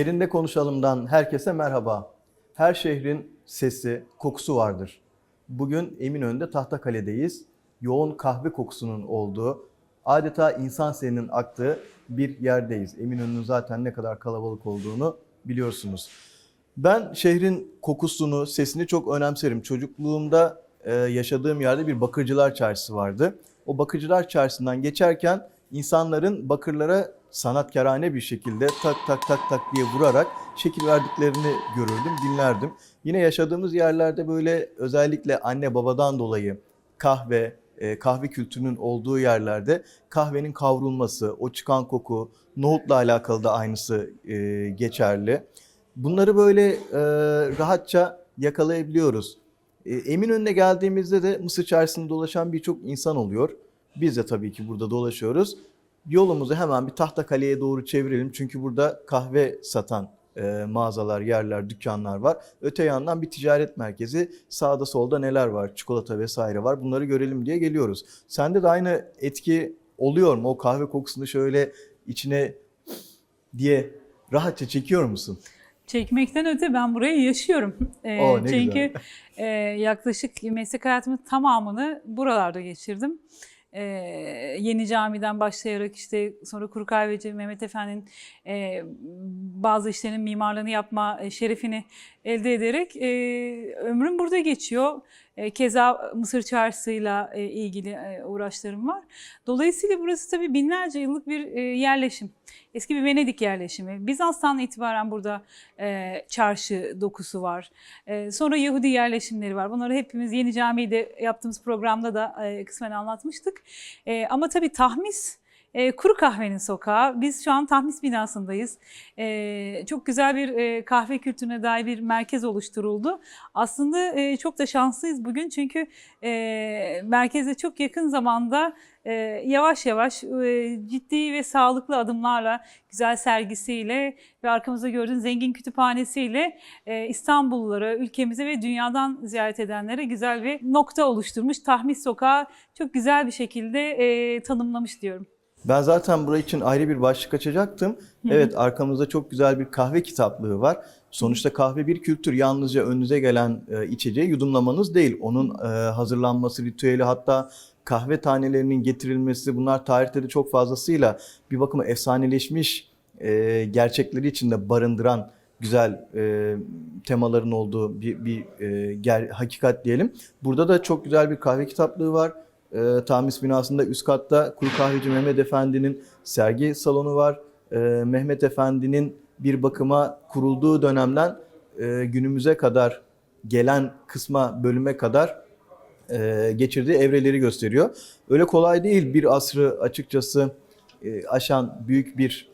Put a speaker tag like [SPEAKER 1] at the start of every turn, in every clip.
[SPEAKER 1] Yerinde konuşalımdan herkese merhaba. Her şehrin sesi, kokusu vardır. Bugün Eminönü'nde Tahtakale'deyiz. Yoğun kahve kokusunun olduğu, adeta insan serinin aktığı bir yerdeyiz. Eminönü'nün zaten ne kadar kalabalık olduğunu biliyorsunuz. Ben şehrin kokusunu, sesini çok önemserim. Çocukluğumda e, yaşadığım yerde bir bakırcılar çarşısı vardı. O bakırcılar çarşısından geçerken insanların bakırlara sanatkarane bir şekilde tak tak tak tak diye vurarak şekil verdiklerini görürdüm, dinlerdim. Yine yaşadığımız yerlerde böyle özellikle anne babadan dolayı kahve, e, kahve kültürünün olduğu yerlerde kahvenin kavrulması, o çıkan koku, nohutla alakalı da aynısı e, geçerli. Bunları böyle e, rahatça yakalayabiliyoruz. Eminönü'ne geldiğimizde de Mısır Çarşısı'nda dolaşan birçok insan oluyor. Biz de tabii ki burada dolaşıyoruz. Yolumuzu hemen bir Tahtakale'ye doğru çevirelim. Çünkü burada kahve satan e, mağazalar, yerler, dükkanlar var. Öte yandan bir ticaret merkezi. Sağda solda neler var? Çikolata vesaire var. Bunları görelim diye geliyoruz. Sende de aynı etki oluyor mu? O kahve kokusunu şöyle içine diye rahatça çekiyor musun?
[SPEAKER 2] Çekmekten öte ben burayı yaşıyorum. Ee,
[SPEAKER 1] Oo,
[SPEAKER 2] çünkü
[SPEAKER 1] güzel.
[SPEAKER 2] e, yaklaşık meslek hayatımın tamamını buralarda geçirdim. Ee, Yeni Cami'den başlayarak işte sonra Kuru Kahveci Mehmet Efendi'nin e, bazı işlerin mimarlığını yapma e, şerefini elde ederek e, ömrüm burada geçiyor. E, keza Mısır Çarşısı'yla e, ilgili e, uğraşlarım var. Dolayısıyla burası tabii binlerce yıllık bir yerleşim. Eski bir Venedik yerleşimi. Bizans'tan itibaren burada çarşı dokusu var. Sonra Yahudi yerleşimleri var. Bunları hepimiz Yeni Cami'de yaptığımız programda da kısmen anlatmıştık. Ama tabii tahmis e, Kuru Kahvenin Sokağı. Biz şu an Tahmis binasındayız. E, çok güzel bir e, kahve kültürüne dair bir merkez oluşturuldu. Aslında e, çok da şanslıyız bugün çünkü e, merkeze çok yakın zamanda e, yavaş yavaş e, ciddi ve sağlıklı adımlarla, güzel sergisiyle ve arkamızda gördüğünüz zengin kütüphanesiyle e, İstanbullulara, ülkemize ve dünyadan ziyaret edenlere güzel bir nokta oluşturmuş. Tahmis Sokağı çok güzel bir şekilde e, tanımlamış diyorum.
[SPEAKER 1] Ben zaten burayı için ayrı bir başlık açacaktım. Evet arkamızda çok güzel bir kahve kitaplığı var. Sonuçta kahve bir kültür. Yalnızca önünüze gelen e, içeceği yudumlamanız değil. Onun e, hazırlanması, ritüeli hatta kahve tanelerinin getirilmesi bunlar tarihte de çok fazlasıyla bir bakıma efsaneleşmiş e, gerçekleri içinde barındıran güzel e, temaların olduğu bir, bir e, ger, hakikat diyelim. Burada da çok güzel bir kahve kitaplığı var. E, Tamis binasında üst katta Kuru Kahveci Mehmet Efendi'nin sergi salonu var. E, Mehmet Efendi'nin bir bakıma kurulduğu dönemden e, günümüze kadar gelen kısma bölüme kadar e, geçirdiği evreleri gösteriyor. Öyle kolay değil bir asrı açıkçası e, aşan büyük bir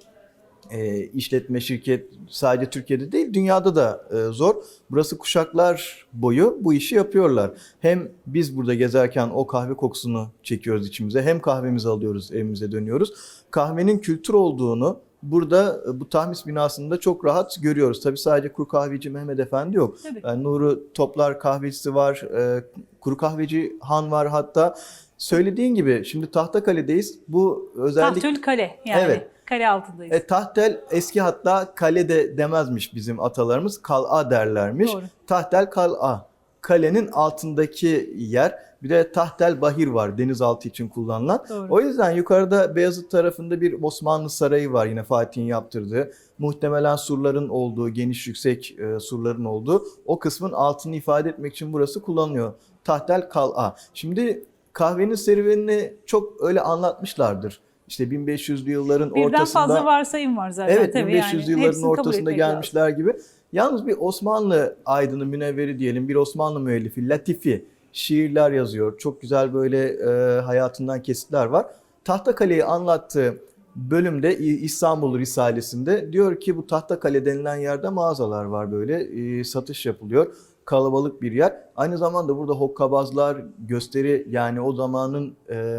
[SPEAKER 1] e, işletme şirket sadece Türkiye'de değil dünyada da e, zor. Burası kuşaklar boyu bu işi yapıyorlar. Hem biz burada gezerken o kahve kokusunu çekiyoruz içimize hem kahvemizi alıyoruz evimize dönüyoruz. Kahvenin kültür olduğunu burada e, bu tahmis binasında çok rahat görüyoruz. Tabii sadece kuru kahveci Mehmet Efendi yok.
[SPEAKER 2] Tabii.
[SPEAKER 1] Yani Nuru Toplar kahvecisi var, e, kuru kahveci Han var hatta. Söylediğin gibi şimdi Tahtakale'deyiz. Bu özellikle
[SPEAKER 2] Tahtül Kale yani
[SPEAKER 1] Evet.
[SPEAKER 2] Kale altındayız.
[SPEAKER 1] e, tahtel eski hatta kale de demezmiş bizim atalarımız. Kal'a derlermiş.
[SPEAKER 2] Doğru.
[SPEAKER 1] Tahtel kal'a. Kalenin altındaki yer. Bir de tahtel bahir var denizaltı için kullanılan.
[SPEAKER 2] Doğru.
[SPEAKER 1] O yüzden yukarıda Beyazıt tarafında bir Osmanlı sarayı var yine Fatih'in yaptırdığı. Muhtemelen surların olduğu, geniş yüksek e, surların olduğu o kısmın altını ifade etmek için burası kullanılıyor. Tahtel kal'a. Şimdi kahvenin serüvenini çok öyle anlatmışlardır. İşte 1500'lü yılların
[SPEAKER 2] Birden
[SPEAKER 1] ortasında
[SPEAKER 2] fazla varsayım var zaten
[SPEAKER 1] Evet
[SPEAKER 2] tabii
[SPEAKER 1] 1500
[SPEAKER 2] yani.
[SPEAKER 1] yılların
[SPEAKER 2] Hepsini
[SPEAKER 1] ortasında
[SPEAKER 2] etmek lazım.
[SPEAKER 1] gelmişler gibi. Yalnız bir Osmanlı aydını münevveri diyelim bir Osmanlı müellifi Latifi şiirler yazıyor. Çok güzel böyle e, hayatından kesitler var. Tahtakale'yi anlattığı bölümde İstanbul Risalesi'nde diyor ki bu Tahtakale denilen yerde mağazalar var böyle e, satış yapılıyor. Kalabalık bir yer. Aynı zamanda burada hokkabazlar gösteri yani o zamanın e,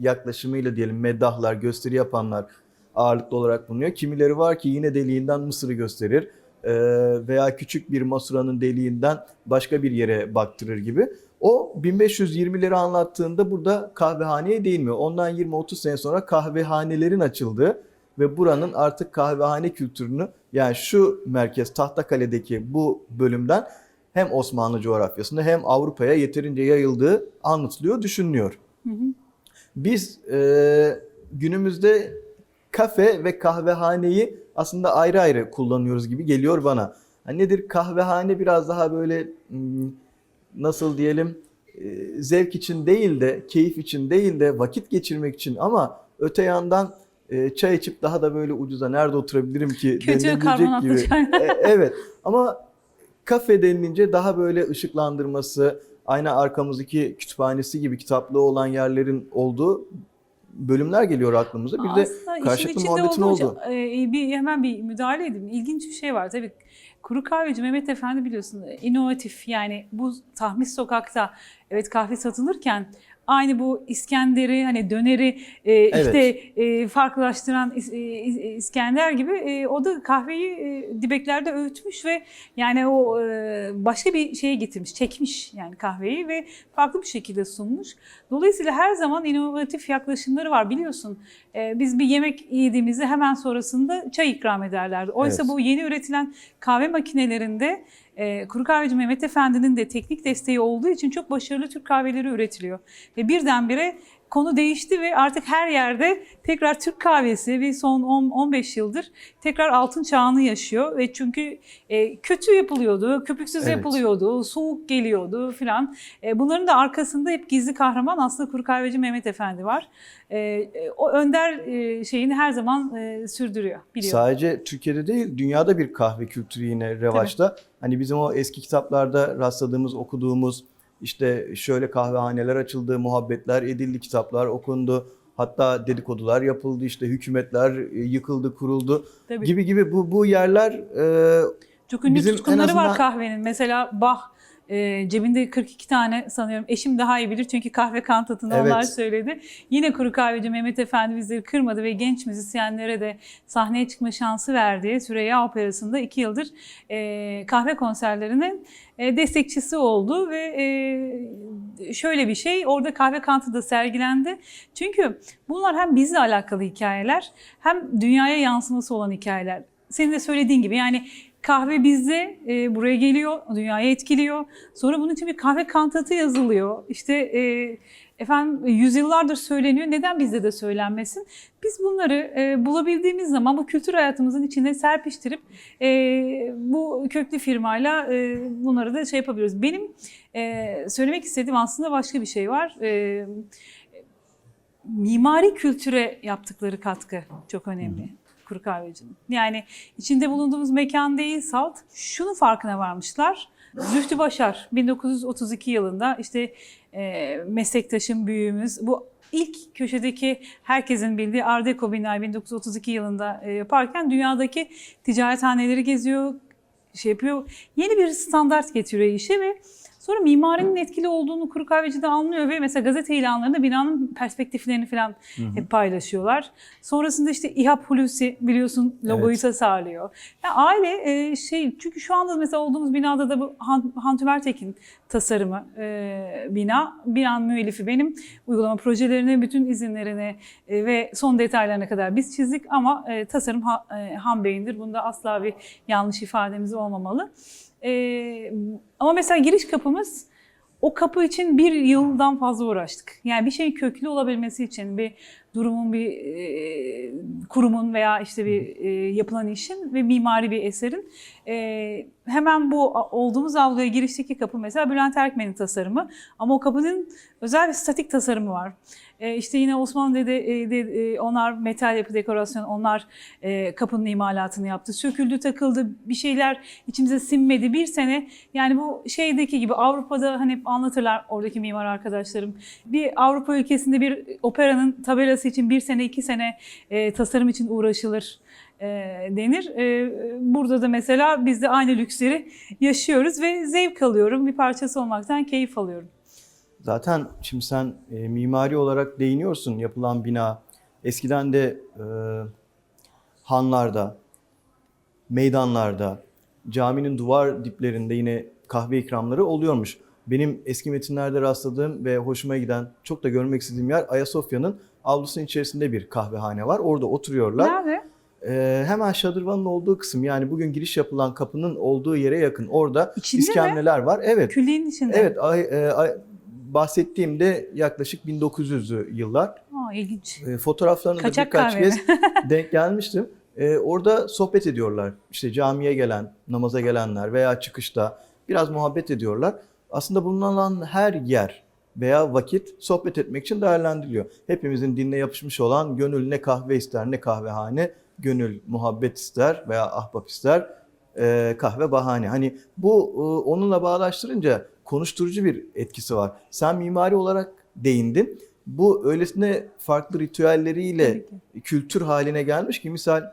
[SPEAKER 1] yaklaşımıyla diyelim meddahlar gösteri yapanlar ağırlıklı olarak bulunuyor. Kimileri var ki yine deliğinden Mısır'ı gösterir e, veya küçük bir masuranın deliğinden başka bir yere baktırır gibi. O 1520'leri anlattığında burada kahvehaneye değinmiyor. Ondan 20-30 sene sonra kahvehanelerin açıldığı ve buranın artık kahvehane kültürünü yani şu merkez Tahtakale'deki bu bölümden hem Osmanlı coğrafyasında hem Avrupa'ya yeterince yayıldığı anlatılıyor, düşünülüyor.
[SPEAKER 2] Hı hı.
[SPEAKER 1] Biz e, günümüzde kafe ve kahvehaneyi aslında ayrı ayrı kullanıyoruz gibi geliyor bana. Hani nedir kahvehane biraz daha böyle hmm, nasıl diyelim e, zevk için değil de keyif için değil de vakit geçirmek için ama öte yandan e, çay içip daha da böyle ucuza nerede oturabilirim ki
[SPEAKER 2] Kötü karbonatlı
[SPEAKER 1] gibi. E, evet ama kafe denilince daha böyle ışıklandırması, aynı arkamızdaki kütüphanesi gibi kitaplığı olan yerlerin olduğu bölümler geliyor aklımıza. Bir de
[SPEAKER 2] Aslında işin
[SPEAKER 1] karşılıklı muhabbetin oldu.
[SPEAKER 2] e, bir, hemen bir müdahale edeyim. İlginç bir şey var tabii. Kuru kahveci Mehmet Efendi biliyorsun inovatif yani bu Tahmis Sokak'ta evet kahve satılırken aynı bu İskender'i hani döneri e, işte e, farklılaştıran İs- e, İskender gibi e, o da kahveyi e, dibeklerde öğütmüş ve yani o e, başka bir şeye getirmiş, çekmiş yani kahveyi ve farklı bir şekilde sunmuş. Dolayısıyla her zaman inovatif yaklaşımları var biliyorsun. E, biz bir yemek yediğimizde hemen sonrasında çay ikram ederlerdi. Oysa
[SPEAKER 1] Evet.
[SPEAKER 2] bu yeni üretilen kahve makinelerinde e, Kuru Kahveci Mehmet Efendi'nin de teknik desteği olduğu için çok başarılı Türk kahveleri üretiliyor. Ve birdenbire konu değişti ve artık her yerde tekrar Türk kahvesi ve son 10-15 yıldır tekrar altın çağını yaşıyor. Ve çünkü e, kötü yapılıyordu, köpüksüz
[SPEAKER 1] Evet.
[SPEAKER 2] yapılıyordu, soğuk geliyordu filan. E, bunların da arkasında hep gizli kahraman aslında Kuru Kahveci Mehmet Efendi var. E, o önder e, şeyini her zaman e, sürdürüyor, biliyor.
[SPEAKER 1] Sadece Türkiye'de değil, dünyada bir kahve kültürü yine revaçta. Hani bizim o eski kitaplarda rastladığımız, okuduğumuz işte şöyle kahvehaneler açıldı, muhabbetler edildi, kitaplar okundu. Hatta dedikodular yapıldı, işte hükümetler e, yıkıldı, kuruldu
[SPEAKER 2] Tabii.
[SPEAKER 1] gibi gibi bu bu yerler e,
[SPEAKER 2] Çok ünlü
[SPEAKER 1] Bizim
[SPEAKER 2] tutkunları
[SPEAKER 1] azından-
[SPEAKER 2] var kahvenin. Mesela Bach e, cebinde 42 tane sanıyorum. Eşim daha iyi bilir çünkü kahve kantatını
[SPEAKER 1] Evet.
[SPEAKER 2] onlar söyledi. Yine kuru kahveci Mehmet Efendi bizleri kırmadı ve genç müzisyenlere de sahneye çıkma şansı verdi. Süreyya Operası'nda iki yıldır e, kahve konserlerinin e, destekçisi oldu ve e, şöyle bir şey orada kahve kantı da sergilendi. Çünkü bunlar hem bizle alakalı hikayeler hem dünyaya yansıması olan hikayeler. Senin de söylediğin gibi yani kahve bizde e, buraya geliyor, dünyaya etkiliyor. Sonra bunun için bir kahve kantatı yazılıyor. İşte e, efendim yüzyıllardır söyleniyor. Neden bizde de söylenmesin? Biz bunları e, bulabildiğimiz zaman bu kültür hayatımızın içine serpiştirip e, bu köklü firmayla e, bunları da şey yapabiliyoruz. Benim e, söylemek istediğim aslında başka bir şey var. E, mimari kültüre yaptıkları katkı çok önemli. Kuru kahvecinin. Yani içinde bulunduğumuz mekan değil salt. Şunun farkına varmışlar. Zühtü Başar 1932 yılında işte e, meslektaşım büyüğümüz bu ilk köşedeki herkesin bildiği Art Deco binayı 1932 yılında e, yaparken dünyadaki ticarethaneleri geziyor, şey yapıyor. Yeni bir standart getiriyor işe ve sonra mimarinin etkili olduğunu kuru kahveci de anlıyor ve mesela gazete ilanlarında binanın perspektiflerini falan hep paylaşıyorlar. Sonrasında işte İHA Hulusi biliyorsun logoyu
[SPEAKER 1] Evet.
[SPEAKER 2] tasarlıyor. Yani aile e, şey çünkü şu anda mesela olduğumuz binada da bu Han, Han Tümertekin tasarımı e, bina. Binanın müellifi benim. Uygulama projelerine, bütün izinlerini e, ve son detaylarına kadar biz çizdik ama e, tasarım ha, e, Han Bey'indir. Bunda asla bir yanlış ifademiz olmamalı. E, ama mesela giriş kapımız o kapı için bir yıldan fazla uğraştık. Yani bir şeyin köklü olabilmesi için bir durumun, bir e, kurumun veya işte bir e, yapılan işin ve mimari bir eserin e, hemen bu olduğumuz avluya girişteki kapı mesela Bülent Erkmen'in tasarımı ama o kapının özel bir statik tasarımı var. E, işte yine Osmanlı Dede, e, de, e, onlar metal yapı dekorasyon, onlar e, kapının imalatını yaptı. Söküldü, takıldı, bir şeyler içimize sinmedi. Bir sene yani bu şeydeki gibi Avrupa'da hani hep anlatırlar oradaki mimar arkadaşlarım. Bir Avrupa ülkesinde bir operanın tabelası için bir sene, iki sene e, tasarım için uğraşılır e, denir. E, burada da mesela biz de aynı lüksleri yaşıyoruz ve zevk alıyorum. Bir parçası olmaktan keyif alıyorum.
[SPEAKER 1] Zaten şimdi sen e, mimari olarak değiniyorsun yapılan bina. Eskiden de e, hanlarda, meydanlarda, caminin duvar diplerinde yine kahve ikramları oluyormuş. Benim eski metinlerde rastladığım ve hoşuma giden, çok da görmek istediğim yer Ayasofya'nın avlusunun içerisinde bir kahvehane var. Orada oturuyorlar.
[SPEAKER 2] Nerede?
[SPEAKER 1] Ee, hemen şadırvanın olduğu kısım yani bugün giriş yapılan kapının olduğu yere yakın orada
[SPEAKER 2] İçinde mi?
[SPEAKER 1] iskemleler var. Evet.
[SPEAKER 2] Külliğin içinde.
[SPEAKER 1] Evet, ay, e, ay- bahsettiğimde yaklaşık 1900'lü yıllar.
[SPEAKER 2] Aa, ilginç.
[SPEAKER 1] E, fotoğraflarına da
[SPEAKER 2] Kaçak
[SPEAKER 1] birkaç
[SPEAKER 2] kahve
[SPEAKER 1] kez
[SPEAKER 2] mi?
[SPEAKER 1] denk gelmiştim. E, orada sohbet ediyorlar. İşte camiye gelen, namaza gelenler veya çıkışta biraz muhabbet ediyorlar. Aslında bulunan her yer veya vakit sohbet etmek için değerlendiriliyor. Hepimizin dinle yapışmış olan gönül ne kahve ister ne kahvehane, gönül muhabbet ister veya ahbap ister, e, kahve bahane. Hani bu e, onunla bağdaştırınca konuşturucu bir etkisi var. Sen mimari olarak değindin. Bu öylesine farklı ritüelleriyle kültür haline gelmiş ki misal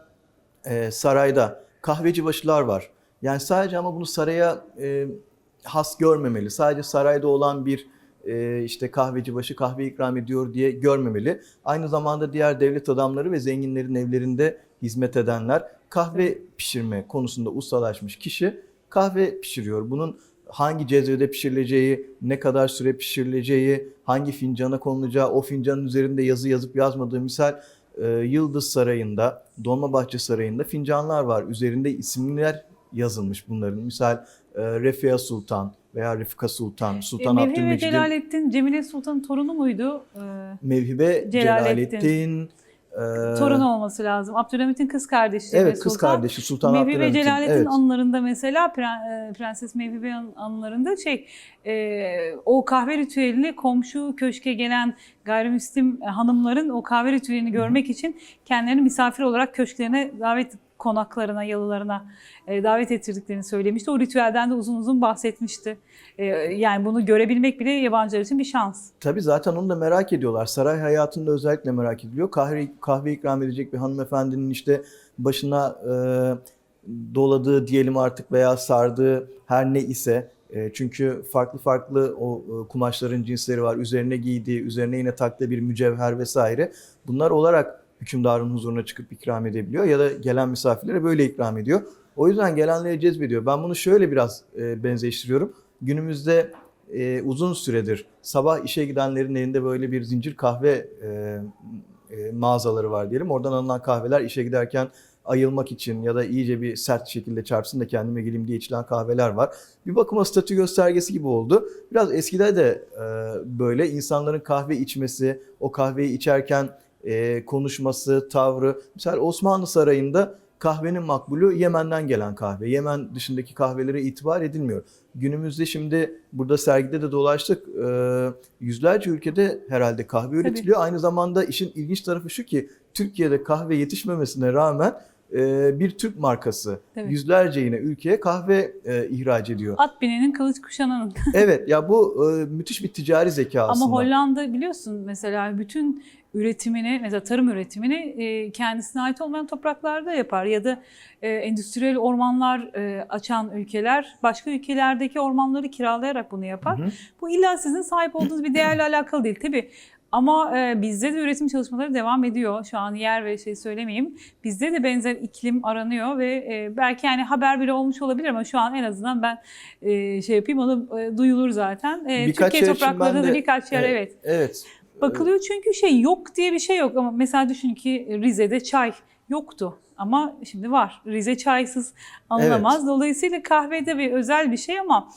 [SPEAKER 1] e, sarayda kahveci başılar var. Yani sadece ama bunu saraya e, has görmemeli. Sadece sarayda olan bir e, işte kahveci başı kahve ikram ediyor diye görmemeli. Aynı zamanda diğer devlet adamları ve zenginlerin evlerinde hizmet edenler kahve pişirme konusunda ustalaşmış kişi kahve pişiriyor. Bunun hangi cezvede pişirileceği, ne kadar süre pişirileceği, hangi fincana konulacağı, o fincanın üzerinde yazı yazıp yazmadığı misal e, Yıldız Sarayı'nda, Dolmabahçe Sarayı'nda fincanlar var. Üzerinde isimler yazılmış bunların. Misal e, Refia Sultan veya Refika Sultan, Sultan
[SPEAKER 2] E,
[SPEAKER 1] Abdülmecid'in
[SPEAKER 2] Celalettin Cemile Sultan'ın torunu muydu? Ee,
[SPEAKER 1] Mevhibe
[SPEAKER 2] Celalettin.
[SPEAKER 1] Celalettin, e,
[SPEAKER 2] torunu olması lazım. Abdülhamit'in kız kardeşi.
[SPEAKER 1] Evet kız
[SPEAKER 2] Sultan.
[SPEAKER 1] kardeşi Sultan
[SPEAKER 2] Mevhi ve
[SPEAKER 1] Abdülhamit'in.
[SPEAKER 2] Celalettin
[SPEAKER 1] Evet.
[SPEAKER 2] anılarında mesela e, Prenses Mevhi an- anılarında şey e, o kahve ritüelini komşu köşke gelen gayrimüslim hanımların o kahve ritüelini görmek için kendilerini misafir olarak köşklerine davet konaklarına, yalılarına e, davet ettirdiklerini söylemişti. O ritüelden de uzun uzun bahsetmişti. E, yani bunu görebilmek bile yabancılar için bir şans.
[SPEAKER 1] Tabii zaten onu da merak ediyorlar. Saray hayatında özellikle merak ediliyor. Kahve, kahve ikram edecek bir hanımefendinin işte başına e, doladığı diyelim artık veya sardığı her ne ise e, çünkü farklı farklı o e, kumaşların cinsleri var. Üzerine giydiği, üzerine yine taktığı bir mücevher vesaire. Bunlar olarak hükümdarın huzuruna çıkıp ikram edebiliyor ya da gelen misafirlere böyle ikram ediyor. O yüzden gelenleri cezbediyor. Ben bunu şöyle biraz e, benzeştiriyorum. Günümüzde e, uzun süredir sabah işe gidenlerin elinde böyle bir zincir kahve e, e, mağazaları var diyelim. Oradan alınan kahveler işe giderken ayılmak için ya da iyice bir sert şekilde çarpsın da kendime geleyim diye içilen kahveler var. Bir bakıma statü göstergesi gibi oldu. Biraz eskide de e, böyle insanların kahve içmesi, o kahveyi içerken e, konuşması, tavrı. Mesela Osmanlı Sarayı'nda kahvenin makbulü Yemen'den gelen kahve. Yemen dışındaki kahvelere itibar edilmiyor. Günümüzde şimdi burada sergide de dolaştık. e, yüzlerce ülkede herhalde kahve üretiliyor. Aynı zamanda işin ilginç tarafı şu ki Türkiye'de kahve yetişmemesine rağmen bir Türk markası
[SPEAKER 2] Evet.
[SPEAKER 1] yüzlerce yine ülkeye kahve e, ihraç ediyor.
[SPEAKER 2] At binenin kılıç kuşananın.
[SPEAKER 1] evet ya bu e, müthiş bir ticari zeka aslında.
[SPEAKER 2] Ama Hollanda biliyorsun mesela bütün üretimini mesela tarım üretimini e, kendisine ait olmayan topraklarda yapar ya da e, endüstriyel ormanlar e, açan ülkeler başka ülkelerdeki ormanları kiralayarak bunu yapar.
[SPEAKER 1] Hı hı.
[SPEAKER 2] Bu illa sizin sahip olduğunuz bir değerle alakalı değil tabii. Ama e, bizde de üretim çalışmaları devam ediyor. Şu an yer ve şey söylemeyeyim. Bizde de benzer iklim aranıyor ve e, belki yani haber bile olmuş olabilir ama şu an en azından ben e, şey yapayım onu e, duyulur zaten. E,
[SPEAKER 1] Birkaç
[SPEAKER 2] Türkiye
[SPEAKER 1] için
[SPEAKER 2] topraklarında da birkaç yer evet.
[SPEAKER 1] Evet.
[SPEAKER 2] Bakılıyor çünkü şey yok diye bir şey yok ama mesela düşün ki Rize'de çay yoktu ama şimdi var. Rize çaysız anılamaz. Dolayısıyla kahvede bir özel bir şey ama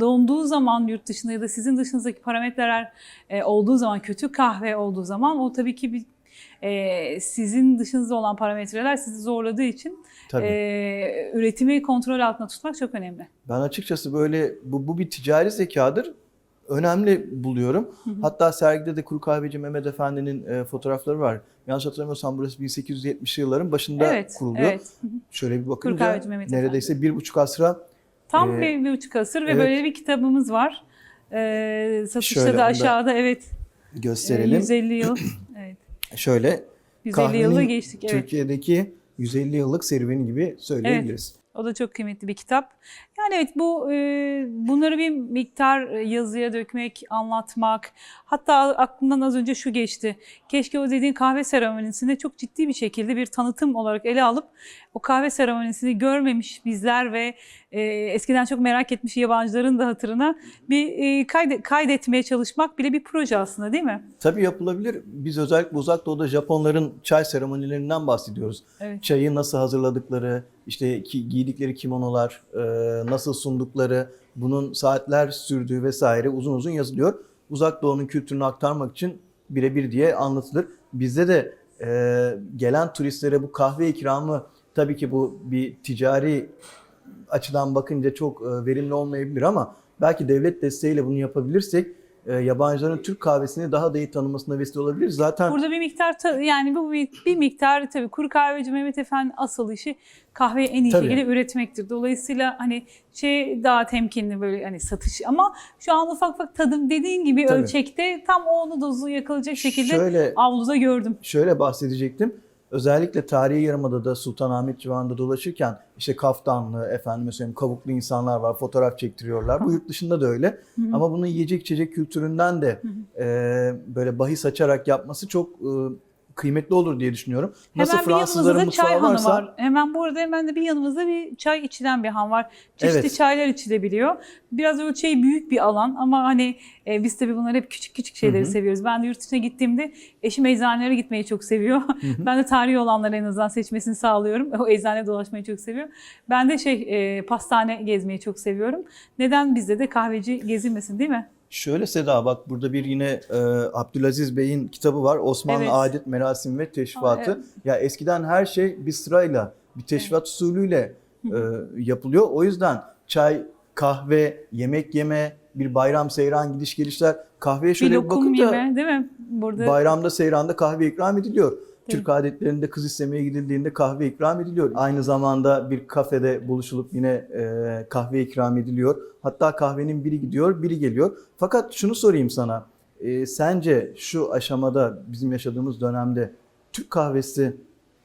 [SPEAKER 2] donduğu zaman yurt dışında ya da sizin dışınızdaki parametreler e, olduğu zaman kötü kahve olduğu zaman o tabii ki bir e, sizin dışınızda olan parametreler sizi zorladığı için
[SPEAKER 1] Tabii.
[SPEAKER 2] e, üretimi kontrol altında tutmak çok önemli.
[SPEAKER 1] Ben açıkçası böyle bu, bu bir ticari zekadır. Önemli buluyorum. Hatta sergide de Kuru Kahveci Mehmet Efendi'nin e, fotoğrafları var. Yanlış hatırlamıyorsam burası 1870'li yılların başında
[SPEAKER 2] evet,
[SPEAKER 1] kuruluyor.
[SPEAKER 2] evet.
[SPEAKER 1] Şöyle bir bakınca neredeyse bir buçuk asra
[SPEAKER 2] Tam
[SPEAKER 1] Ee,
[SPEAKER 2] bir, bir buçuk asır ve
[SPEAKER 1] evet.
[SPEAKER 2] böyle bir kitabımız var. Ee, satışta
[SPEAKER 1] Şöyle
[SPEAKER 2] da aşağıda evet. e,
[SPEAKER 1] gösterelim.
[SPEAKER 2] 150 yıl. Evet.
[SPEAKER 1] Şöyle
[SPEAKER 2] 150 yılı geçtik evet.
[SPEAKER 1] Türkiye'deki 150 yıllık serüveni gibi söyleyebiliriz.
[SPEAKER 2] O da çok kıymetli bir kitap. Yani evet bu e, bunları bir miktar e, yazıya dökmek, anlatmak. Hatta aklımdan az önce şu geçti. Keşke o dediğin kahve seremonisinde çok ciddi bir şekilde bir tanıtım olarak ele alıp o kahve seremonisini görmemiş bizler ve e, eskiden çok merak etmiş yabancıların da hatırına bir e, kayde- kaydetmeye çalışmak bile bir proje aslında değil mi?
[SPEAKER 1] Tabii yapılabilir. Biz özellikle uzak doğuda Japonların çay seremonilerinden bahsediyoruz.
[SPEAKER 2] Evet.
[SPEAKER 1] Çayı nasıl hazırladıkları, işte giydikleri kimonolar, e, nasıl sundukları, bunun saatler sürdüğü vesaire uzun uzun yazılıyor. Uzak doğunun kültürünü aktarmak için birebir diye anlatılır. Bizde de e, gelen turistlere bu kahve ikramı tabii ki bu bir ticari açıdan bakınca çok e, verimli olmayabilir ama belki devlet desteğiyle bunu yapabilirsek yabancıların Türk kahvesini daha da iyi tanımasına vesile olabilir. Zaten
[SPEAKER 2] Burada bir miktar ta- yani bu bir, bir miktar tabii kuru kahveci Mehmet Efendi asıl işi kahveyi en iyi
[SPEAKER 1] Tabii.
[SPEAKER 2] şekilde üretmektir. Dolayısıyla hani şey daha temkinli böyle hani satış ama şu an ufak ufak tadım dediğin gibi
[SPEAKER 1] Tabii.
[SPEAKER 2] ölçekte tam onu dozu yakalayacak şekilde
[SPEAKER 1] şöyle
[SPEAKER 2] avluda gördüm.
[SPEAKER 1] şöyle bahsedecektim. Özellikle tarihi yarımadada Sultanahmet civarında dolaşırken işte kaftanlı, efendime söyleyeyim kavuklu insanlar var, fotoğraf çektiriyorlar. Bu yurt dışında da öyle.
[SPEAKER 2] Hı hı.
[SPEAKER 1] Ama bunun yiyecek içecek kültüründen de
[SPEAKER 2] Hı
[SPEAKER 1] e, böyle bahis açarak yapması çok e, kıymetli olur diye düşünüyorum. Nasıl
[SPEAKER 2] hemen bir yanımızda
[SPEAKER 1] Fransızların
[SPEAKER 2] çay
[SPEAKER 1] mutfağı
[SPEAKER 2] hanı
[SPEAKER 1] varsa
[SPEAKER 2] var. Hemen bu arada hemen de bir yanımızda bir çay içilen bir han var. Çeşitli
[SPEAKER 1] Evet.
[SPEAKER 2] çaylar içilebiliyor. Biraz ölçeği büyük bir alan ama hani e, biz tabii bunları hep küçük küçük şeyleri
[SPEAKER 1] Hı hı.
[SPEAKER 2] seviyoruz. Ben de yurt dışına gittiğimde eşim eczanelere gitmeyi çok seviyor. ben de tarihi olanları en azından seçmesini sağlıyorum. O eczane dolaşmayı çok seviyor. Ben de şey e, pastane gezmeyi çok seviyorum. Neden bizde de kahveci gezilmesin değil mi?
[SPEAKER 1] Şöyle Seda bak burada bir yine e, Abdülaziz Bey'in kitabı var. Osmanlı
[SPEAKER 2] Evet.
[SPEAKER 1] Adet, Merasim ve Teşrifatı.
[SPEAKER 2] Aa, evet.
[SPEAKER 1] Ya eskiden her şey bir sırayla, bir teşrifat usulüyle e, yapılıyor. O yüzden çay, kahve, yemek yeme, bir bayram seyran gidiş gelişler kahveye
[SPEAKER 2] Bir
[SPEAKER 1] şöyle bir
[SPEAKER 2] lokum
[SPEAKER 1] bakınca
[SPEAKER 2] yeme değil mi? Burada
[SPEAKER 1] bayramda seyranda kahve ikram ediliyor. Türk adetlerinde kız istemeye gidildiğinde kahve ikram ediliyor. Aynı zamanda bir kafede buluşulup yine e, kahve ikram ediliyor. Hatta kahvenin biri gidiyor, biri geliyor. Fakat şunu sorayım sana. E, sence şu aşamada bizim yaşadığımız dönemde Türk kahvesi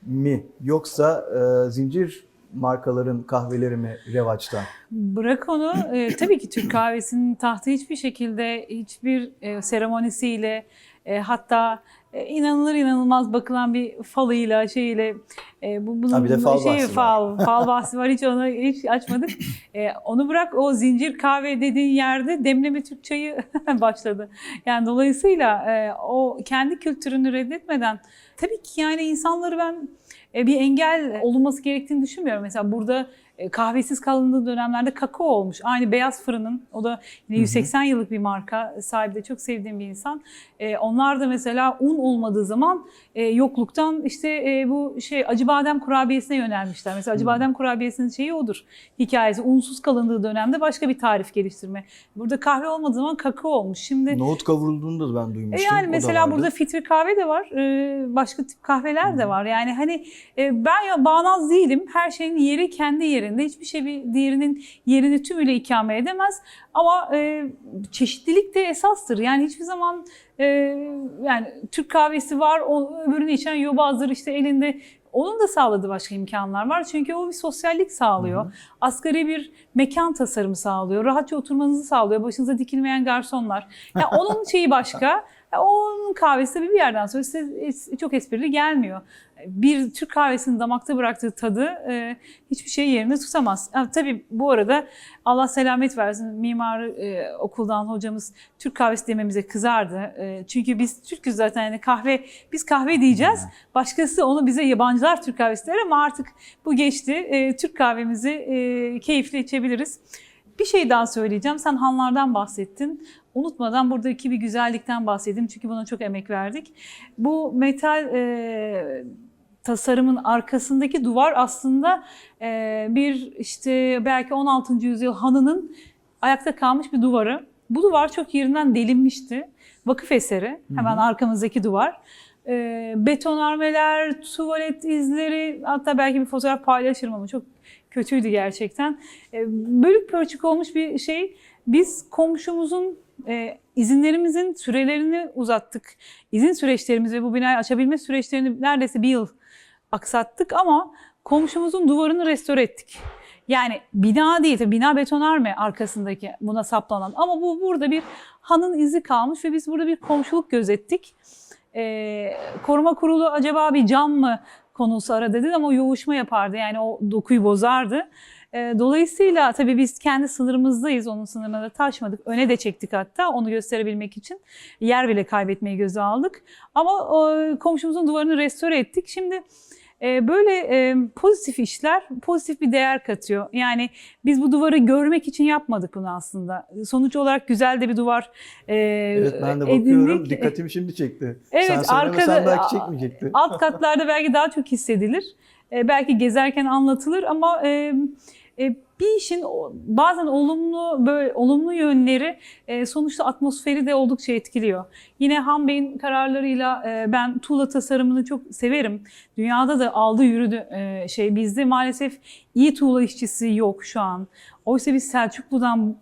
[SPEAKER 1] mi yoksa e, zincir markaların kahveleri mi revaçta?
[SPEAKER 2] Bırak onu. e, tabii ki Türk kahvesinin tahtı hiçbir şekilde hiçbir e, seremonisiyle e, hatta inanılır inanılmaz bakılan bir falıyla şeyle e, bu bunun
[SPEAKER 1] Ha, bir de fal
[SPEAKER 2] şeyi,
[SPEAKER 1] bahsi var.
[SPEAKER 2] fal fal bahsi var hiç onu hiç açmadık. E, onu bırak o zincir kahve dediğin yerde demleme Türk çayı başladı. Yani dolayısıyla e, o kendi kültürünü reddetmeden tabii ki yani insanları ben e, bir engel olunması gerektiğini düşünmüyorum. Mesela burada e, kahvesiz kalındığı dönemlerde kakao olmuş. Aynı Beyaz Fırın'ın o da yine 180 yıllık bir marka sahibi de çok sevdiğim bir insan. E, onlar da mesela un olmadığı zaman e, yokluktan işte e, bu şey acı badem kurabiyesine yönelmişler. Mesela acı badem kurabiyesinin şeyi odur. Hikayesi unsuz kalındığı dönemde başka bir tarif geliştirme. Burada kahve olmadığı zaman kakao olmuş. Şimdi
[SPEAKER 1] Nohut kavrulduğunu da ben
[SPEAKER 2] e
[SPEAKER 1] duymuştum.
[SPEAKER 2] yani mesela burada filtre kahve de var. e, Başka tip kahveler de var. Yani hani e, ben bağnaz değilim. Her şeyin yeri kendi yerinde. Hiçbir şey bir diğerinin yerini tümüyle ikame edemez. Ama e, çeşitlilik de esastır. Yani hiçbir zaman e, yani Türk kahvesi var, o, öbürünü içen yobazdır işte elinde. Onun da sağladığı başka imkanlar var. Çünkü o bir sosyallik sağlıyor. Asgari bir mekan tasarımı sağlıyor. Rahatça oturmanızı sağlıyor. Başınıza dikilmeyen garsonlar. Ya onun şeyi başka. Onun kahvesi tabii bir yerden sonra size çok esprili gelmiyor. Bir Türk kahvesinin damakta bıraktığı tadı e, hiçbir şey yerine tutamaz. Ha, tabii bu arada Allah selamet versin mimar e, okuldan hocamız Türk kahvesi dememize kızardı. E, çünkü biz Türk'üz zaten yani kahve biz kahve diyeceğiz. Başkası onu bize yabancılar Türk kahvesi der ama artık bu geçti. E, Türk kahvemizi e, keyifle içebiliriz. Bir şey daha söyleyeceğim. Sen hanlardan bahsettin. Unutmadan buradaki bir güzellikten bahsedeyim çünkü buna çok emek verdik. Bu metal e, tasarımın arkasındaki duvar aslında e, bir işte belki 16. yüzyıl hanının ayakta kalmış bir duvarı. Bu duvar çok yerinden delinmişti. Vakıf eseri. Hemen arkamızdaki duvar. E, betonarmeler, tuvalet izleri hatta belki bir fotoğraf paylaşırım ama çok kötüydü gerçekten. E, bölük pörçük olmuş bir şey. Biz komşumuzun e, izinlerimizin sürelerini uzattık. İzin süreçlerimizi ve bu binayı açabilme süreçlerini neredeyse bir yıl aksattık ama komşumuzun duvarını restore ettik. Yani bina değil, tabii bina betonarme arkasındaki buna saplanan. Ama bu burada bir hanın izi kalmış ve biz burada bir komşuluk gözettik. Ee, koruma kurulu acaba bir cam mı konusu ara dedi ama yoğuşma yapardı yani o dokuyu bozardı. Ee, dolayısıyla tabii biz kendi sınırımızdayız onun sınırına da taşmadık. Öne de çektik hatta onu gösterebilmek için. Yer bile kaybetmeyi göze aldık. Ama e, komşumuzun duvarını restore ettik. Şimdi böyle e, pozitif işler pozitif bir değer katıyor. Yani biz bu duvarı görmek için yapmadık bunu aslında. Sonuç olarak güzel de bir duvar e,
[SPEAKER 1] Evet ben de bakıyorum.
[SPEAKER 2] edindik.
[SPEAKER 1] Dikkatimi şimdi çekti.
[SPEAKER 2] Evet,
[SPEAKER 1] Sen
[SPEAKER 2] arkada-
[SPEAKER 1] belki çekmeyecekti.
[SPEAKER 2] Alt katlarda belki daha çok hissedilir. E, belki gezerken anlatılır ama e, bir işin bazen olumlu böyle olumlu yönleri e, sonuçta atmosferi de oldukça etkiliyor. Yine Han Bey'in kararlarıyla e, ben tuğla tasarımını çok severim. Dünyada da aldı yürüdü e, şey bizde maalesef iyi tuğla işçisi yok şu an. Oysa biz Selçuklu'dan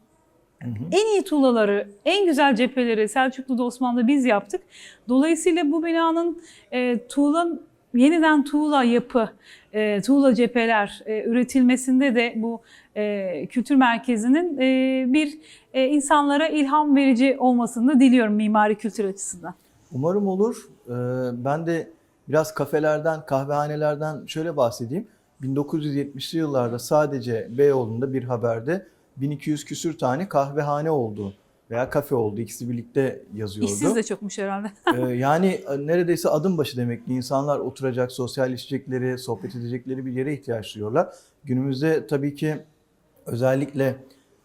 [SPEAKER 1] Hı hı.
[SPEAKER 2] en iyi tuğlaları, en güzel cepheleri Selçuklu'da Osmanlı'da biz yaptık. Dolayısıyla bu binanın e, tuğla yeniden tuğla yapı, e, tuğla cepheler e, üretilmesinde de bu e, kültür merkezinin e, bir e, insanlara ilham verici olmasını diliyorum mimari kültür açısından.
[SPEAKER 1] Umarım olur. Ee, Ben de biraz kafelerden, kahvehanelerden şöyle bahsedeyim. 1970'li yıllarda sadece Beyoğlu'nda bir haberde 1200 küsür tane kahvehane oldu veya kafe oldu. İkisi birlikte yazıyordu.
[SPEAKER 2] İşsiz de çokmuş herhalde.
[SPEAKER 1] Ee, yani e, neredeyse adım başı demek ki insanlar oturacak, sosyalleşecekleri, sohbet edecekleri bir yere ihtiyaç duyuyorlar. Günümüzde tabii ki özellikle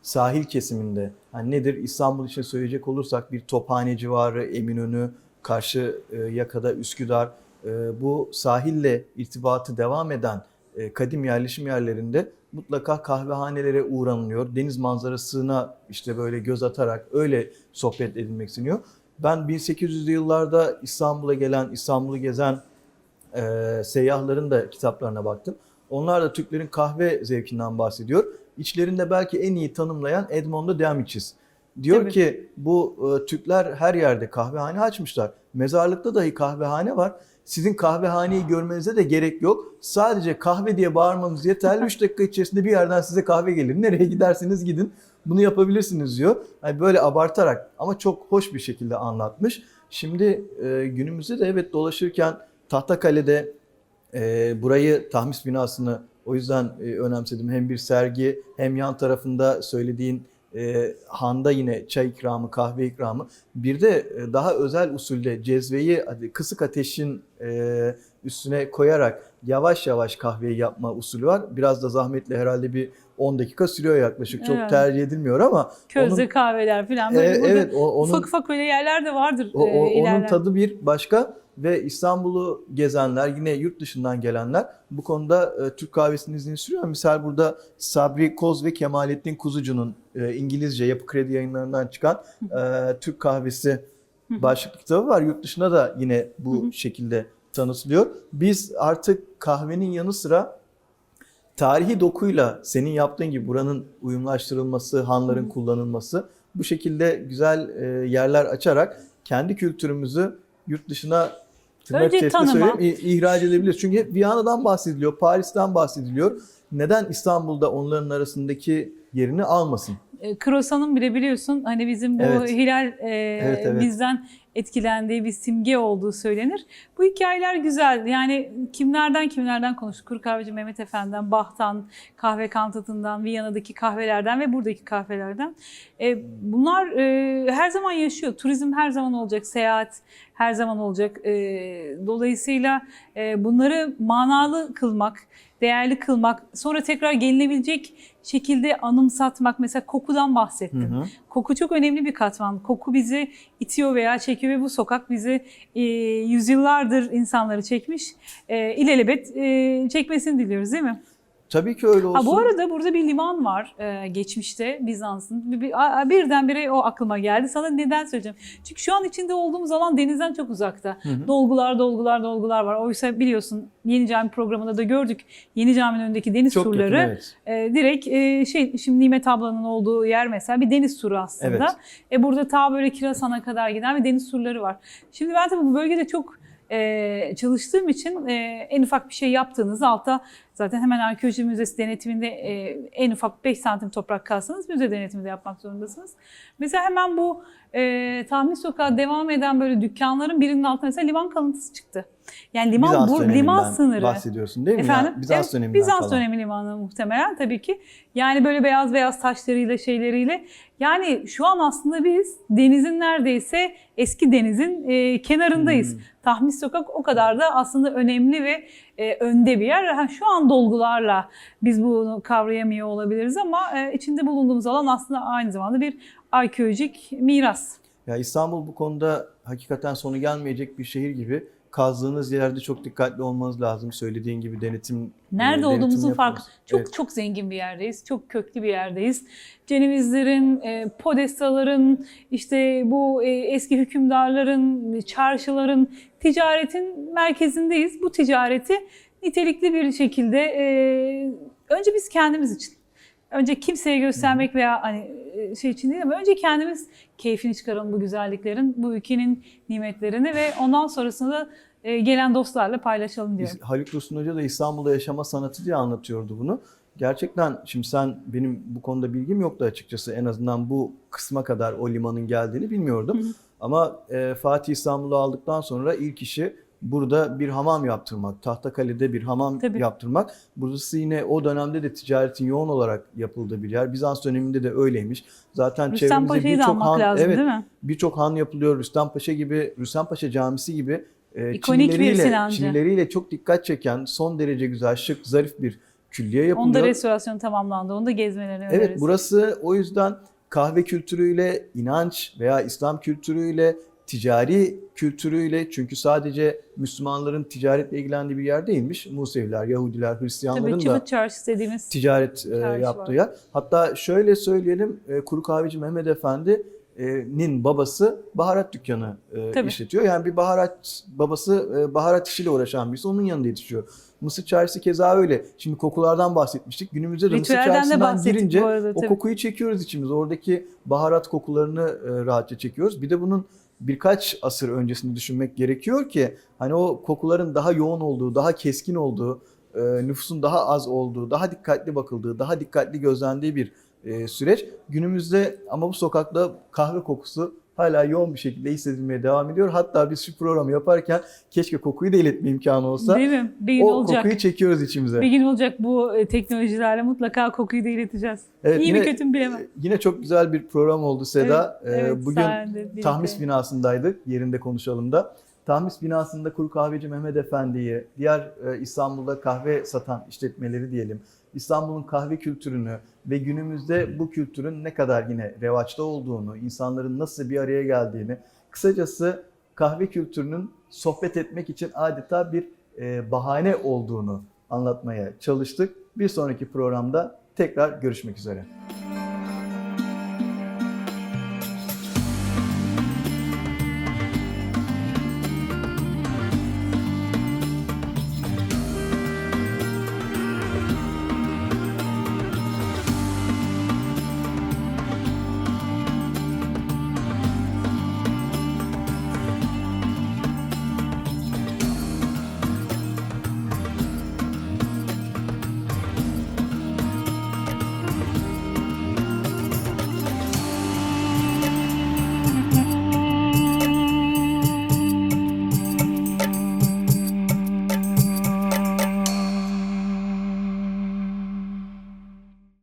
[SPEAKER 1] sahil kesiminde hani nedir İstanbul için söyleyecek olursak bir Tophane civarı, Eminönü, karşı e, yakada Üsküdar e, bu sahille irtibatı devam eden e, kadim yerleşim yerlerinde mutlaka kahvehanelere uğranılıyor. Deniz manzarasına işte böyle göz atarak öyle sohbet edilmek isteniyor. Ben 1800'lü yıllarda İstanbul'a gelen, İstanbul'u gezen e, seyyahların da kitaplarına baktım. Onlar da Türklerin kahve zevkinden bahsediyor. İçlerinde belki en iyi tanımlayan Edmondo Demichis. Diyor
[SPEAKER 2] Tabii.
[SPEAKER 1] ki bu e, Türkler her yerde kahvehane açmışlar. Mezarlıkta dahi kahvehane var. Sizin kahvehaneyi görmenize de gerek yok. Sadece kahve diye bağırmanız yeterli. 3 dakika içerisinde bir yerden size kahve gelir. Nereye giderseniz gidin. Bunu yapabilirsiniz diyor. Yani böyle abartarak ama çok hoş bir şekilde anlatmış. Şimdi e, günümüzde de evet dolaşırken Tahtakale'de e, burayı tahmis binasını o yüzden e, önemsedim. Hem bir sergi hem yan tarafında söylediğin e, handa yine çay ikramı, kahve ikramı. Bir de e, daha özel usulde cezveyi kısık ateşin e, üstüne koyarak yavaş yavaş kahveyi yapma usulü var. Biraz da zahmetli herhalde bir 10 dakika sürüyor yaklaşık. Çok
[SPEAKER 2] Evet.
[SPEAKER 1] tercih edilmiyor ama
[SPEAKER 2] Közde
[SPEAKER 1] onun-
[SPEAKER 2] kahveler falan.
[SPEAKER 1] e,
[SPEAKER 2] Böyle burada
[SPEAKER 1] evet o, onun
[SPEAKER 2] ufak ufak öyle yerler de vardır.
[SPEAKER 1] o,
[SPEAKER 2] e,
[SPEAKER 1] o- onun
[SPEAKER 2] ilerleyen.
[SPEAKER 1] tadı bir başka ve İstanbul'u gezenler yine yurt dışından gelenler bu konuda e, Türk kahvesinin izini sürüyor. Misal burada Sabri Koz ve Kemalettin Kuzucu'nun e, İngilizce Yapı Kredi yayınlarından çıkan e, Türk kahvesi başlıklı kitabı var. Yurt dışına da yine bu şekilde tanıtılıyor. Biz artık kahvenin yanı sıra tarihi dokuyla senin yaptığın gibi buranın uyumlaştırılması, hanların kullanılması bu şekilde güzel e, yerler açarak kendi kültürümüzü yurt dışına tırnak
[SPEAKER 2] Önce tanıma.
[SPEAKER 1] ihraç edebiliriz. Çünkü hep Viyana'dan bahsediliyor, Paris'ten bahsediliyor. Neden İstanbul'da onların arasındaki yerini almasın?
[SPEAKER 2] E, Krosan'ın bile biliyorsun hani bizim bu
[SPEAKER 1] Evet.
[SPEAKER 2] hilal e,
[SPEAKER 1] Evet, evet.
[SPEAKER 2] bizden etkilendiği bir simge olduğu söylenir. Bu hikayeler güzel. Yani kimlerden kimlerden konuştuk. Kuru kahveci Mehmet Efendi'den, Bah'tan, kahve kantatından, Viyana'daki kahvelerden ve buradaki kahvelerden. E, bunlar e, her zaman yaşıyor. Turizm her zaman olacak. Seyahat her zaman olacak. E, dolayısıyla e, bunları manalı kılmak, değerli kılmak, sonra tekrar gelinebilecek şekilde anımsatmak. Mesela kokudan bahsettin.
[SPEAKER 1] Hı hı.
[SPEAKER 2] Koku çok önemli bir katman. Koku bizi itiyor veya çekiyor ve bu sokak bizi e, yüzyıllardır insanları çekmiş. E, ilelebet e, çekmesini diliyoruz değil mi?
[SPEAKER 1] Tabii ki öyle olsun.
[SPEAKER 2] Ha, bu arada burada bir liman var e, geçmişte Bizans'ın. Bir, bir, birdenbire o aklıma geldi. Sana neden söyleyeceğim? Çünkü şu an içinde olduğumuz alan denizden çok uzakta.
[SPEAKER 1] Hı hı.
[SPEAKER 2] Dolgular, dolgular, dolgular var. Oysa biliyorsun Yeni Cami programında da gördük. Yeni Cami'nin önündeki deniz
[SPEAKER 1] Çok
[SPEAKER 2] turları.
[SPEAKER 1] yakın, evet.
[SPEAKER 2] E, direkt e, şey şimdi Nimet ablanın olduğu yer mesela bir deniz turu aslında.
[SPEAKER 1] Evet.
[SPEAKER 2] E, burada ta böyle Kirasan'a kadar giden bir deniz turları var. Şimdi ben tabii bu bölgede çok e, çalıştığım için e, en ufak bir şey yaptığınız altta Zaten hemen arkeoloji müzesi denetiminde e, en ufak 5 santim toprak kalsanız müze denetiminde yapmak zorundasınız. Mesela hemen bu e, tahmin sokağı devam eden böyle dükkanların birinin altına mesela liman kalıntısı çıktı. Yani liman
[SPEAKER 1] Bizans
[SPEAKER 2] bu liman sınırı.
[SPEAKER 1] bahsediyorsun değil mi?
[SPEAKER 2] Efendim?
[SPEAKER 1] Ya? Bizans
[SPEAKER 2] Evet,
[SPEAKER 1] döneminden
[SPEAKER 2] Bizans
[SPEAKER 1] falan.
[SPEAKER 2] dönemi limanı muhtemelen tabii ki. Yani böyle beyaz beyaz taşlarıyla şeyleriyle. Yani şu an aslında biz denizin neredeyse eski denizin e, kenarındayız.
[SPEAKER 1] Hmm.
[SPEAKER 2] Tahmis Sokak o kadar da aslında önemli ve e, önde bir yer. Ha, şu an dolgularla biz bunu kavrayamıyor olabiliriz ama e, içinde bulunduğumuz alan aslında aynı zamanda bir arkeolojik miras.
[SPEAKER 1] Ya İstanbul bu konuda hakikaten sonu gelmeyecek bir şehir gibi. Kazdığınız yerde çok dikkatli olmanız lazım. Söylediğin gibi denetim
[SPEAKER 2] Nerede
[SPEAKER 1] e, denetim
[SPEAKER 2] olduğumuzun farkı. Çok
[SPEAKER 1] Evet.
[SPEAKER 2] çok zengin bir yerdeyiz. Çok köklü bir yerdeyiz. Cenevizlerin, e, Podestaların, işte bu e, eski hükümdarların, çarşıların, ticaretin merkezindeyiz. Bu ticareti nitelikli bir şekilde e, önce biz kendimiz için önce kimseye göstermek veya hani e, şey için değil ama önce kendimiz keyfini çıkaralım bu güzelliklerin, bu ülkenin nimetlerini ve ondan sonrasında e, gelen dostlarla paylaşalım diyorum.
[SPEAKER 1] Haluk Dursun Hoca da İstanbul'da yaşama sanatı diye anlatıyordu bunu. Gerçekten şimdi sen benim bu konuda bilgim yoktu açıkçası. En azından bu kısma kadar o limanın geldiğini bilmiyordum.
[SPEAKER 2] Hı hı.
[SPEAKER 1] Ama e, Fatih İstanbul'u aldıktan sonra ilk işi burada bir hamam yaptırmak. Tahtakale'de bir hamam
[SPEAKER 2] Tabii.
[SPEAKER 1] yaptırmak. Burası yine o dönemde de ticaretin yoğun olarak yapıldığı bir yer. Bizans döneminde de öyleymiş. Zaten
[SPEAKER 2] Rüstem
[SPEAKER 1] çevremizde birçok han,
[SPEAKER 2] lazım
[SPEAKER 1] evet, birçok han yapılıyor. Rüstem Paşa gibi, Rüstem Paşa Camisi gibi e,
[SPEAKER 2] Sinancı.
[SPEAKER 1] çinileriyle çok dikkat çeken, son derece güzel, şık, zarif bir külliye yapılıyor.
[SPEAKER 2] Onda restorasyon tamamlandı. Onu da gezmelerini
[SPEAKER 1] Evet
[SPEAKER 2] öneririz.
[SPEAKER 1] burası o yüzden kahve kültürüyle, inanç veya İslam kültürüyle, ticari kültürüyle çünkü sadece Müslümanların ticaretle ilgilendiği bir yer değilmiş. Museviler, Yahudiler, Hristiyanların
[SPEAKER 2] Tabii
[SPEAKER 1] da
[SPEAKER 2] dediğimiz.
[SPEAKER 1] ticaret e, yaptığı
[SPEAKER 2] var.
[SPEAKER 1] yer. Hatta şöyle söyleyelim, e, Kuru Kahveci Mehmet Efendi'nin babası baharat dükkanı e,
[SPEAKER 2] Tabii.
[SPEAKER 1] işletiyor. Yani bir baharat babası e, baharat işiyle uğraşan birisi onun yanında yetişiyor. Mısır çarşısı keza öyle. Şimdi kokulardan bahsetmiştik. Günümüzde de Mısır
[SPEAKER 2] Ritüelden bahsettik
[SPEAKER 1] girince
[SPEAKER 2] arada.
[SPEAKER 1] o kokuyu çekiyoruz içimize. Oradaki baharat kokularını e, rahatça çekiyoruz. Bir de bunun birkaç asır öncesini düşünmek gerekiyor ki hani o kokuların daha yoğun olduğu, daha keskin olduğu, e, nüfusun daha az olduğu, daha dikkatli bakıldığı, daha dikkatli gözlendiği bir e, süreç. Günümüzde ama bu sokakta kahve kokusu hala yoğun bir şekilde hissedilmeye devam ediyor. Hatta biz şu programı yaparken keşke kokuyu da iletme imkanı olsa
[SPEAKER 2] Değil mi? Bir gün
[SPEAKER 1] o
[SPEAKER 2] olacak.
[SPEAKER 1] kokuyu çekiyoruz içimize.
[SPEAKER 2] Bir gün olacak bu e, teknolojilerle mutlaka kokuyu da ileteceğiz.
[SPEAKER 1] Evet,
[SPEAKER 2] İyi
[SPEAKER 1] yine-
[SPEAKER 2] mi kötü mü bilemem.
[SPEAKER 1] Yine çok güzel bir program oldu Seda. Ee,
[SPEAKER 2] evet,
[SPEAKER 1] Bugün
[SPEAKER 2] sayende birlikte.
[SPEAKER 1] Tahmis binasındaydık. Yerinde konuşalım da. Tahmis binasında Kuru Kahveci Mehmet Efendi'yi, diğer e, İstanbul'da kahve satan işletmeleri diyelim, İstanbul'un kahve kültürünü ve günümüzde bu kültürün ne kadar yine revaçta olduğunu, insanların nasıl bir araya geldiğini, kısacası kahve kültürünün sohbet etmek için adeta bir e, bahane olduğunu anlatmaya çalıştık. Bir sonraki programda tekrar görüşmek üzere.